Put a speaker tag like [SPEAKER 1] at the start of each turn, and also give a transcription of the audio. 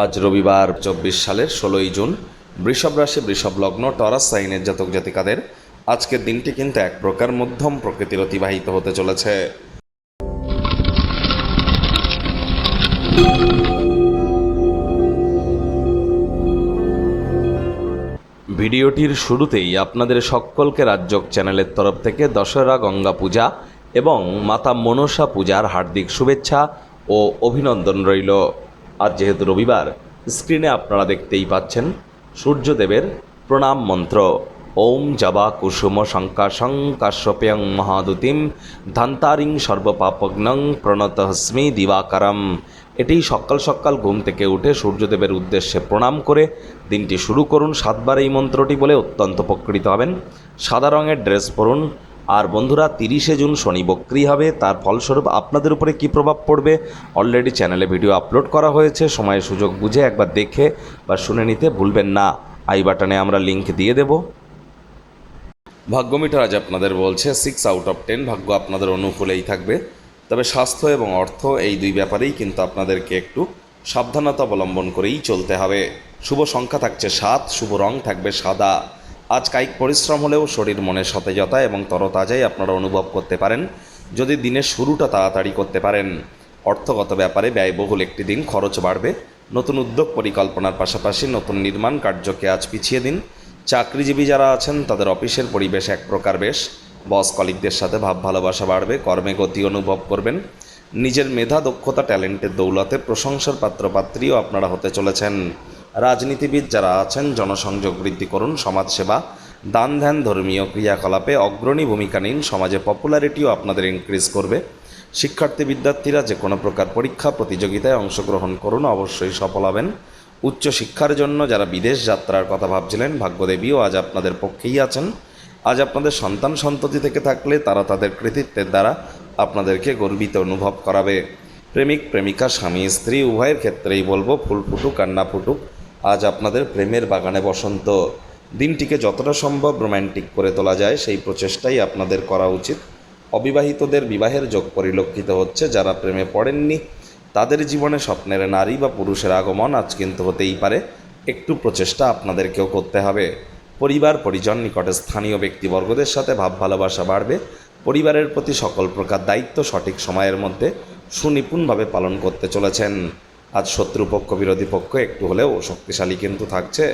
[SPEAKER 1] আজ রবিবার চব্বিশ সালের ষোলোই জুন। বৃষভ রাশি, বৃষভ লগ্ন, টরাস সাইনের জাতক জাতিকাদের আজকের দিনটি কিন্তু এক প্রকার মধ্যম প্রকৃতির অতিবাহিত হতে চলেছে। ভিডিওটির শুরুতেই আপনাদের সকলকে রাজ্যক চ্যানেলের তরফ থেকে দশহরা গঙ্গা পূজা এবং মাতা মনসা পূজার হার্দিক শুভেচ্ছা ও অভিনন্দন রইল। আজ যেহেতু রবিবার স্ক্রিনে আপনারা দেখতেই পাচ্ছেন সূর্যদেবের প্রণাম মন্ত্র। ওম জবা কুসুম শঙ্কাশং কাশ্যপেয়ং মহাদুতিম ধান্তারিং সর্বপাপগ্নং প্রণতহস্মি দিবাকারম। এটি সকাল সকাল ঘুম থেকে উঠে সূর্যদেবের উদ্দেশ্যে প্রণাম করে দিনটি শুরু করুন। সাতবার এই মন্ত্রটি বলে অত্যন্ত উপকৃত হবেন। সাদা রঙের ড্রেস পরুন। আর বন্ধুরা, তিরিশে জুন শনি বক্রি হবে। তার ফলস্বরূপ আপনাদের উপরে কী প্রভাব পড়বে? অলরেডি চ্যানেলে ভিডিও আপলোড করা হয়েছে। সময় সুযোগ বুঝে একবার দেখে বা শুনে নিতে ভুলবেন না। আই বাটনে আমরা লিংক দিয়ে দেবো। ভাগ্যমিটার আজ আপনাদের বলছে সিক্স আউট অফ টেন ভাগ্য আপনাদের অনুকূলেই থাকবে। তবে স্বাস্থ্য এবং অর্থ এই দুই ব্যাপারেই কিন্তু আপনাদেরকে একটু সাবধানতা অবলম্বন করেই চলতে হবে। শুভ সংখ্যা থাকছে সাত, শুভ রং থাকবে সাদা। আজ কায়িক পরিশ্রম হলেও শরীর মনে সতেজতা এবং তরতাজাই আপনারা অনুভব করতে পারেন। যদি দিনের শুরুটা তাড়াতাড়ি করতে পারেন, অর্থগত ব্যাপারে ব্যয়বহুল একটি দিন খরচ বাড়বে। নতুন উদ্যোগ পরিকল্পনার পাশাপাশি নতুন নির্মাণ কার্যকে আজ পিছিয়ে দিন। চাকরিজীবী যারা আছেন, তাদের অফিসের পরিবেশ এক প্রকার বেশ। বস কলিকদের সাথে ভাব ভালোবাসা বাড়বে, কর্মে গতি অনুভব করবেন। নিজের মেধা, দক্ষতা, ট্যালেন্টের দৌলতে প্রশংসার পাত্রপাত্রীও আপনারা হতে চলেছেন। রাজনীতিবিদ যারা আছেন, জনসংযোগ বৃদ্ধি করুন, সমাজসেবা, দান ধ্যান, ধর্মীয় ক্রিয়াকলাপে অগ্রণী ভূমিকা নিন, সমাজে পপুলারিটিও আপনাদের ইনক্রিজ করবে। শিক্ষার্থী বিদ্যার্থীরা যে কোনো প্রকার পরীক্ষা, প্রতিযোগিতায় অংশগ্রহণ করুন, অবশ্যই সফল হবেন। উচ্চ শিক্ষার জন্য যারা বিদেশ যাত্রার কথা ভাবছিলেন, ভাগ্যদেবীও আজ আপনাদের পক্ষেই আছেন। আজ আপনাদের সন্তান সন্ততি থেকে থাকলে তারা তাদের কৃতিত্বের দ্বারা আপনাদেরকে গর্বিত অনুভব করাবে। প্রেমিক, প্রেমিকা, স্বামী, স্ত্রী, উভয়ের ক্ষেত্রেই বলব, ফুল ফুটুক আর না ফুটুক আজ আপনাদের প্রেমের বাগানে বসন্ত। দিনটিকে যতটা সম্ভব রোম্যান্টিক করে তোলা যায়, সেই প্রচেষ্টাই আপনাদের করা উচিত। অবিবাহিতদের বিবাহের যোগ পরিলক্ষিত হচ্ছে, যারা প্রেমে পড়েননি, তাদের জীবনে স্বপ্নের নারী বা পুরুষের আগমন আজ কিন্তু হতেই পারে। একটু প্রচেষ্টা আপনাদেরকেও করতে হবে। পরিবার, পরিজন, নিকটে স্থানীয় ব্যক্তিবর্গদের সাথে ভাব ভালোবাসা বাড়বে। পরিবারের প্রতি সকল প্রকার দায়িত্ব সঠিক সময়ের মধ্যে সুনিপুণভাবে পালন করতে চলেছেন। আজ শত্রুপক্ষ বিরোধী পক্ষ একটু হলেও শক্তিশালী কিন্তু থাকছে।